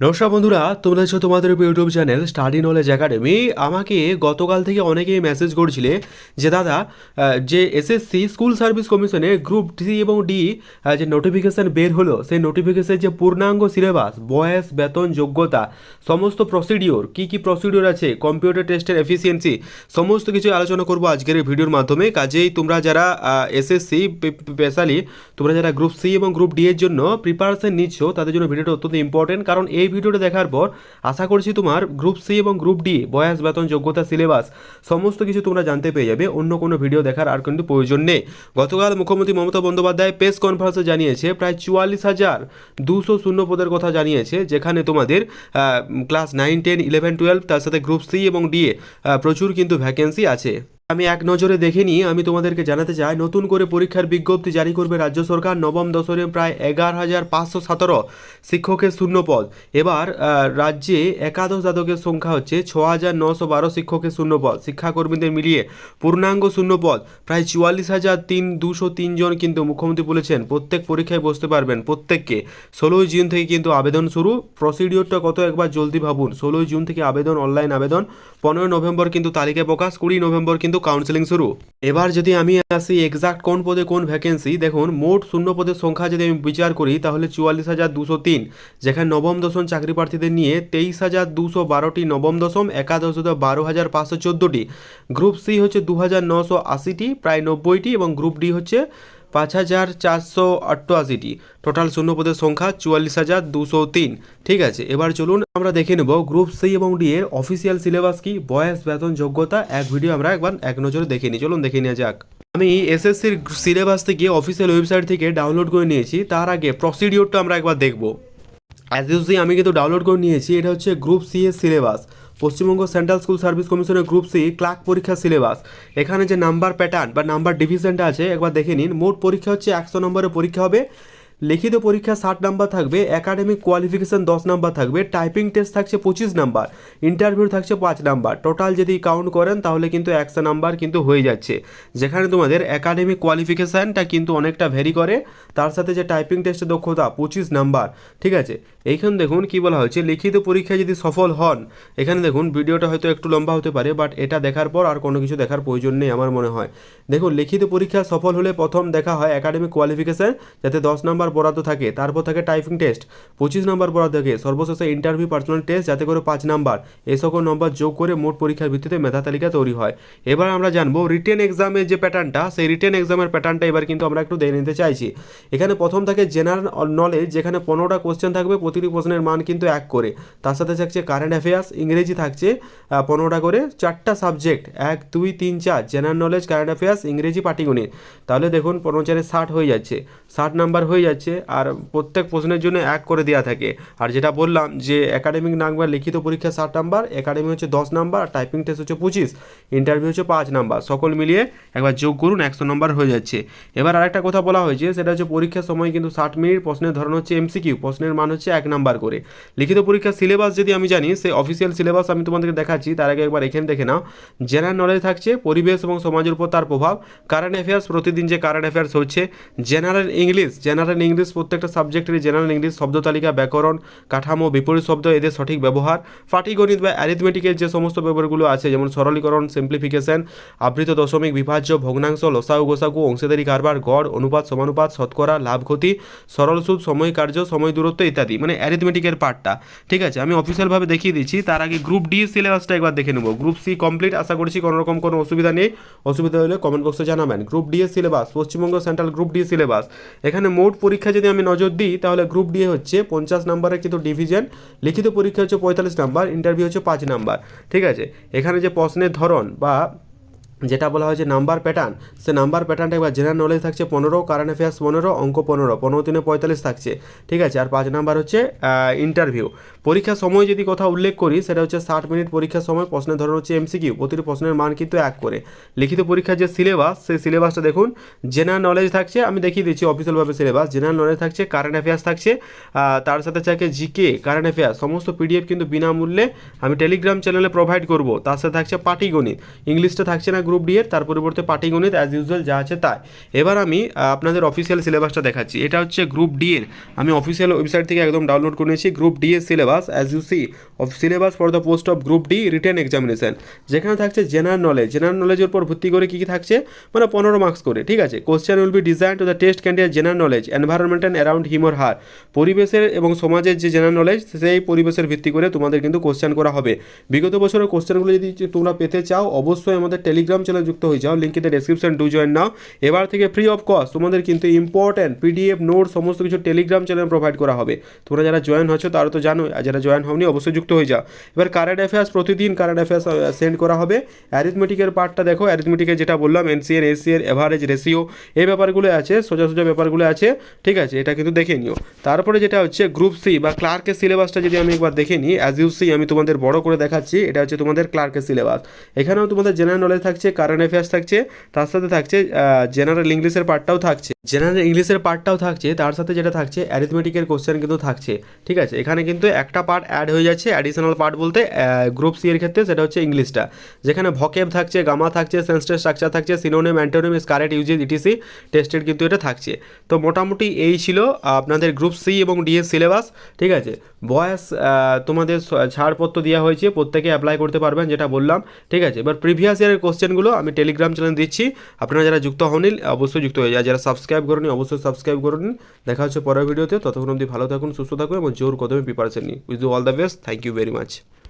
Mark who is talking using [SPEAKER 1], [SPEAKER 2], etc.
[SPEAKER 1] নমস্কার বন্ধুরা, তোমরা হচ্ছে তোমাদের YouTube channel study knowledge academy আমাকে গতকাল থেকে অনেকেই মেসেজ করছিলে যে, দাদা যে এসএসসি স্কুল সার্ভিস কমিশনে গ্রুপ সি এবং ডি যে নোটিফিকেশান বের হলো, সেই নোটিফিকেশনের যে পূর্ণাঙ্গ সিলেবাস বয়স, বেতন, যোগ্যতা, সমস্ত প্রসিডিওর কি কি প্রসিডিওর আছে কম্পিউটার টেস্টের এফিসিয়েন্সি সমস্ত কিছু আলোচনা করব আজকের এই ভিডিওর মাধ্যমে। কাজেই তোমরা যারা এসএসসি স্পেশালি তোমরা যারা গ্রুপ সি এবং গ্রুপ ডি এর জন্য প্রিপারেশন নিচ্ছ, তাদের জন্য ভিডিওটা অত্যন্ত ইম্পর্টেন্ট কারণ এই ভিডিওটা দেখার পর আশা করছি তোমার গ্রুপ সি এবং গ্রুপ ডি বয়স, বেতন, যোগ্যতা সিলেবাস সমস্ত কিছু তোমরা জানতে পেয়ে যাবে। অন্য কোনো ভিডিও দেখার আর কিন্তু প্রয়োজন নেই। গতকাল মুখ্যমন্ত্রী মমতা বন্দ্যোপাধ্যায় প্রেস কনফারেন্সে জানিয়েছে, প্রায় চুয়াল্লিশ হাজার দুশো শূন্য পদের কথা জানিয়েছে, যেখানে তোমাদের class nine ten eleven twelve তার সাথে গ্রুপ সি এবং ডি এ প্রচুর কিন্তু ভ্যাকেন্সি আছে। আমি এক নজরে দেখে নিই আমি তোমাদেরকে জানাতে চাই, নতুন করে পরীক্ষার বিজ্ঞপ্তি জারি করবে রাজ্য সরকার নবম দশরে প্রায় এগারো হাজার পাঁচশো সতেরো শিক্ষকের শূন্য পদ এবার রাজ্যে একাদশ জাতকের সংখ্যা হচ্ছে ছ হাজার নশো বারো শিক্ষকের শূন্য পদ শিক্ষাকর্মীদের মিলিয়ে পূর্ণাঙ্গ শূন্য পদ প্রায় চুয়াল্লিশ হাজার তিন দুশো তিনজন কিন্তু মুখ্যমন্ত্রী বলেছেন, প্রত্যেক পরীক্ষায় বসতে পারবেন প্রত্যেককে। ষোলোই জুন থেকে কিন্তু আবেদন শুরু প্রসিডিওরটা কত একবার জলদি ভাবুন। ষোলোই জুন থেকে আবেদন অনলাইন আবেদন। পনেরোই নভেম্বর কিন্তু তালিকা প্রকাশ কুড়ি নভেম্বর কিন্তু কাউন্সেলিং শুরু। এবার যদি আমি আসি এক্সাক্ট কোন পদে কোন ভ্যাকেন্সি দেখুন, মোট শূন্য পদের সংখ্যা যদি আমি বিচার করি, তাহলে চুয়াল্লিশ হাজার দুশো তিন, যেখানে নবম দশম চাকরি প্রার্থীদের নিয়ে তেইশ হাজার দুশো বারোটি নবম দশম একাদশ বারো হাজার পাঁচশো চোদ্দোটি। গ্রুপ সি হচ্ছে দু হাজার নশো আশিটি, প্রায় নব্বইটি, এবং গ্রুপ ডি হচ্ছে পাঁচ হাজার চারশো অষ্টআশিটি টোটাল শূন্য পদের সংখ্যা চুয়াল্লিশ হাজার দুশো তিন। ঠিক আছে, এবার চলুন আমরা দেখে নেব গ্রুপ সি এবং ডি এর অফিসিয়াল সিলেবাস কি, বয়স, বেতন, যোগ্যতা, এক ভিডিও আমরা একবার এক নজরে দেখে নিই। চলুন দেখে নেওয়া যাক। আমি এসএসসির সিলেবাস থেকে অফিসিয়াল ওয়েবসাইট থেকে ডাউনলোড করে নিয়েছি, তার আগে প্রসিডিওরটা আমরা একবার দেখব। অ্যাজ ইউজলি আমি কিন্তু ডাউনলোড করে নিয়েছি, এটা হচ্ছে গ্রুপ সি এর syllabus. Paschimbanga central school service কমিশনের গ্রুপ সি ক্লার্ক পরীক্ষা সিলেবাস। এখানে যে নাম্বার প্যাটার্ন বা নাম্বার ডিভিশনটা আছে, একবার দেখে নিন। মোট পরীক্ষা হচ্ছে একশো নম্বরের পরীক্ষা হবে। লিখিত পরীক্ষা ষাট নাম্বার থাকবে একাডেমিক কোয়ালিফিকেশান দশ নাম্বার থাকবে টাইপিং টেস্ট থাকছে পঁচিশ নাম্বার ইন্টারভিউ থাকছে পাঁচ নাম্বার। টোটাল যদি কাউন্ট করেন, তাহলে কিন্তু একশো নাম্বার কিন্তু হয়ে যাচ্ছে। যেখানে তোমাদের একাডেমিক কোয়ালিফিকেশানটা কিন্তু অনেকটা ভ্যারি করে, তার সাথে যে টাইপিং টেস্টের দক্ষতা, পঁচিশ নাম্বার, ঠিক আছে? এইখানে দেখুন কি বলা হয়েছে, লিখিত পরীক্ষায় যদি সফল হন, এখানে দেখুন ভিডিওটা হয়তো একটু লম্বা হতে পারে বাট এটা দেখার পর আর কোনো কিছু দেখার প্রয়োজন নেই আমার মনে হয়। দেখুন, লিখিত পরীক্ষা সফল হলে প্রথম দেখা হয় একাডেমিক কোয়ালিফিকেশান যাতে দশ নাম্বার বরাদ্দ থাকে। তারপর থাকে টাইপিং টেস্ট পঁচিশ নম্বর বরাদ্দ থাকে। সর্বশেষে ইন্টারভিউ পার্সোনাল টেস্ট যাতে করে পাঁচ নাম্বার। এ সকল নম্বর যোগ করে মোট পরীক্ষার ভিত্তিতে মেধা তালিকা তৈরি হয়। এবার আমরা জানব রিটেন এক্সামের যে প্যাটার্নটা সেই রিটেন এক্সামের প্যাটার্নটা এবার কিন্তু আমরা একটু দেখে নিতে চাইছি। এখানে প্রথম থাকে জেনারেল নলেজ যেখানে পনেরোটা কোশ্চেন থাকবে, প্রতিটি প্রশ্নের মান কিন্তু এক করে। তার সাথে থাকছে কারেন্ট অ্যাফেয়ার্স ইংরেজি থাকছে পনেরোটা করে। চারটা সাবজেক্ট এক, দুই, তিন, চার। জেনারেল নলেজ কারেন্ট অ্যাফেয়ার্স ইংরেজি পাটিগণিত। তাহলে দেখুন পনেরো চারে ষাট হয়ে যাচ্ছে। ষাট নাম্বার হয়ে যাচ্ছে। আর প্রত্যেক প্রশ্নের জন্য এক করে দেওয়া থাকে। আর যেটা বললাম যে একাডেমিক নাম্বার, লিখিত পরীক্ষা ষাট নাম্বার একাডেমি হচ্ছে দশ নাম্বার, আর টাইপিং টেস্ট হচ্ছে পঁচিশ ইন্টারভিউ হচ্ছে পাঁচ নাম্বার। সকল মিলিয়ে একবার যোগ করুন, একশো নম্বর হয়ে যাচ্ছে। এবার আরেকটা কথা বলা হয়েছে, সেটা হচ্ছে পরীক্ষার সময় কিন্তু ষাট মিনিট প্রশ্নের ধরন হচ্ছে এমসিকিউ প্রশ্নের মান হচ্ছে এক নাম্বার করে। লিখিত পরীক্ষার সিলেবাস যদি আমি জানি, সেই অফিসিয়াল সিলেবাস আমি তোমাদেরকে দেখাচ্ছি, তার আগে একবার এখানে দেখে নাও। জেনারেল নলেজ থাকছে পরিবেশ এবং সমাজের উপর তার প্রভাব কারেন্ট অ্যাফেয়ার্স প্রতিদিন যে কারেন্ট অ্যাফেয়ার্স হচ্ছে জেনারেল ইংলিশ জেনারেল ইংলিশ প্রত্যেকটা সাবজেক্টের জেনারেল ইংলিশ, শব্দ তালিকা, ব্যাকরণ, কাঠামো, বিপরীত শব্দ, এদের সঠিক ব্যবহার। পাটিগণিত বা অ্যারিথমেটিকের যে সমস্ত ব্যাপারগুলো আছে, যেমন সরলীকরণ সিম্পলিফিকেশন আবৃত দশমিক, বিভাজ্য, ভগ্নাংশ, লসাগু, গোসাগু, অংশীদারি, কারবার, গড়, অনুপাত, সমানুপাত, শতকরা, লাভ, ক্ষতি, সরল সুদ, সময় কার্য, সময় দূরত্ব ইত্যাদি মানে অ্যারিথমেটিকের পার্টটা ঠিক আছে, আমি অফিসিয়ালভাবে দেখিয়ে দিচ্ছি, তার আগে গ্রুপ ডি সিলেবাসটা একবার দেখে নেব। গ্রুপ সি কমপ্লিট আশা করছি কোনো রকম কোনো অসুবিধা নেই। অসুবিধা হলে কমেন্ট বক্সে জানাবেন। Group D syllabus Paschimbanga central group D syllabus এখানে মোট পরীক্ষা যদি আমি নজর দিই, তাহলে গ্রুপ ডি হচ্ছে পঞ্চাশ নাম্বারের কিন্তু ডিভিজন লিখিত পরীক্ষা হচ্ছে পঁয়তাল্লিশ নাম্বার ইন্টারভিউ হচ্ছে পাঁচ নাম্বার ঠিক আছে? এখানে যে প্রশ্নের ধরন বা যেটা বলা হয়েছে নাম্বার প্যাটার্ন সে নাম্বার প্যাটার্নটা একবার জেনারেল নলেজ থাকছে পনেরো কারেন্ট অ্যাফেয়ার্স পনেরো, অঙ্ক পনেরো পনেরো তিনে পঁয়তাল্লিশ থাকছে, ঠিক আছে? আর পাঁচ নাম্বার হচ্ছে ইন্টারভিউ পরীক্ষার সময় যদি কথা উল্লেখ করি, সেটা হচ্ছে ষাট মিনিট পরীক্ষার সময়, প্রশ্নের ধরন হচ্ছে এমসিকিউ প্রতিটি প্রশ্নের মান কিন্তু এক করে। লিখিত পরীক্ষার যে সিলেবাস সেই সিলেবাসটা দেখুন জেনারেল নলেজ থাকছে, আমি দেখিয়ে দিচ্ছি অফিসিয়ালভাবে সিলেবাস জেনারেল নলেজ থাকছে কারেন্ট অ্যাফেয়ার্স থাকছে তার সাথে থাকে জিকে কারেন্ট অ্যাফেয়ার্স সমস্ত পিডিএফ কিন্তু বিনামূল্যে আমি টেলিগ্রাম চ্যানেলে প্রোভাইড করব। তার সাথে থাকছে পাটিগণিত ইংলিশটা থাকছে না গ্রুপ ডি এর, তার পরিবর্তে পাটিগণিত অ্যাজ ইউজুয়াল যা আছে তাই। এবার আমি আপনাদের অফিসিয়াল সিলেবাসটা দেখাচ্ছি। এটা হচ্ছে গ্রুপ ডি এর। আমি অফিসিয়াল ওয়েবসাইট থেকে একদম ডাউনলোড করে নিয়েছি। গ্রুপ ডি এর syllabus as you see of syllabus for the post of group D written examination যেখানে থাকছে জেনারেল নলেজ জেনারেল নলেজের উপর ভিত্তি করে কী কী থাকছে? মানে পনেরো মার্কস করে, ঠিক আছে? Question will be design to the test candidate general knowledge environment and around him or her পরিবেশের এবং সমাজের যে জেনারেল নলেজ সেই পরিবেশের ভিত্তি করে তোমাদের কিন্তু কোশ্চেন করা হবে। বিগত বছরের কোশ্চেনগুলো যদি তোমরা পেতে চাও, অবশ্যই আমাদের টেলিগ্রাম চ্যানেল যুক্ত হয়ে যাও link in description do join now এবার থেকে ফ্রি অফ কস্ট তোমাদের কিন্তু ইম্পর্ট্যান্ট পিডিএফ নোট সমস্ত কিছু টেলিগ্রাম চ্যানেল প্রোভাইড করা হবে। তোমরা যারা জয়েন হচ্ছ, তারা তো জানো আর যারা জয়েন হওনি, অবশ্যই যুক্ত হয়ে যাও। এবার কারেন্ট অ্যাফেয়ার্স প্রতিদিন কারেন্ট অ্যাফেয়ার্স সেন্ড করা হবে। অ্যারিথমেটিকের পার্টটা দেখো অ্যারিথমেটিকে যেটা বললাম এনসিএন এসিএর এভারেজ রেশিও এই ব্যাপারগুলো আছে, সোজা সোজা ব্যাপারগুলো আছে, ঠিক আছে, এটা কিন্তু দেখে নিও। তারপরে যেটা হচ্ছে গ্রুপ সি বা ক্লার্কের সিলেবাসটা যদি আমি একবার দেখে নিই অ্যাজ ইউ সি আমি তোমাদের বড় করে দেখাচ্ছি, এটা হচ্ছে তোমাদের ক্লার্কের সিলেবাস এখানেও তোমাদের জেনারেল নলেজ থাকছে কারেন্ট অ্যাফেয়ার্স থাকছে, তার সাথে থাকছে জেনারেল ইংলিশের পার্টটাও থাকছে। জেনারেল ইংলিশের পার্টটাও থাকছে, তার সাথে যেটা থাকছে অ্যারিথমেটিকের কোশ্চেন কিন্তু থাকছে, ঠিক আছে? এখানে কিন্তু একটা পার্ট অ্যাড হয়ে যাচ্ছে অ্যাডিশনাল পার্ট বলতে গ্রুপ সি এর ক্ষেত্রে সেটা হচ্ছে ইংলিশটা যেখানে ভকেব থাকছে গামা থাকছে সেন্সটের স্ট্রাকচার থাকছে সিনোনিম অ্যান্টোনিম স্কারেট ইউজেস ইটিসি টেস্টেড কিন্তু এটা থাকছে। তো মোটামুটি এই ছিল আপনাদের গ্রুপ সি এবং ডিএস সিলেবাস ঠিক আছে? বয়স তোমাদের ছাড়পত্র দেওয়া হয়েছে, প্রত্যেকে অ্যাপ্লাই করতে পারবেন, যেটা বললাম, ঠিক আছে? এবার প্রিভিয়াস ইয়ারের কোশ্চেনগুলো আমি টেলিগ্রাম চ্যানেল দিচ্ছি। আপনারা যারা যুক্ত হননি, অবশ্যই যুক্ত হয়ে যায় যারা সাবস্ক্রাইব করেনি অবশ্যই সাবস্ক্রাইব করে নিন। দেখা হচ্ছে পরের ভিডিওতে ততক্ষণ অবধি ভালো থাকুন, সুস্থ থাকুন এবং জোর কদমে প্রিপারেশন নিন। With all the best thank you very much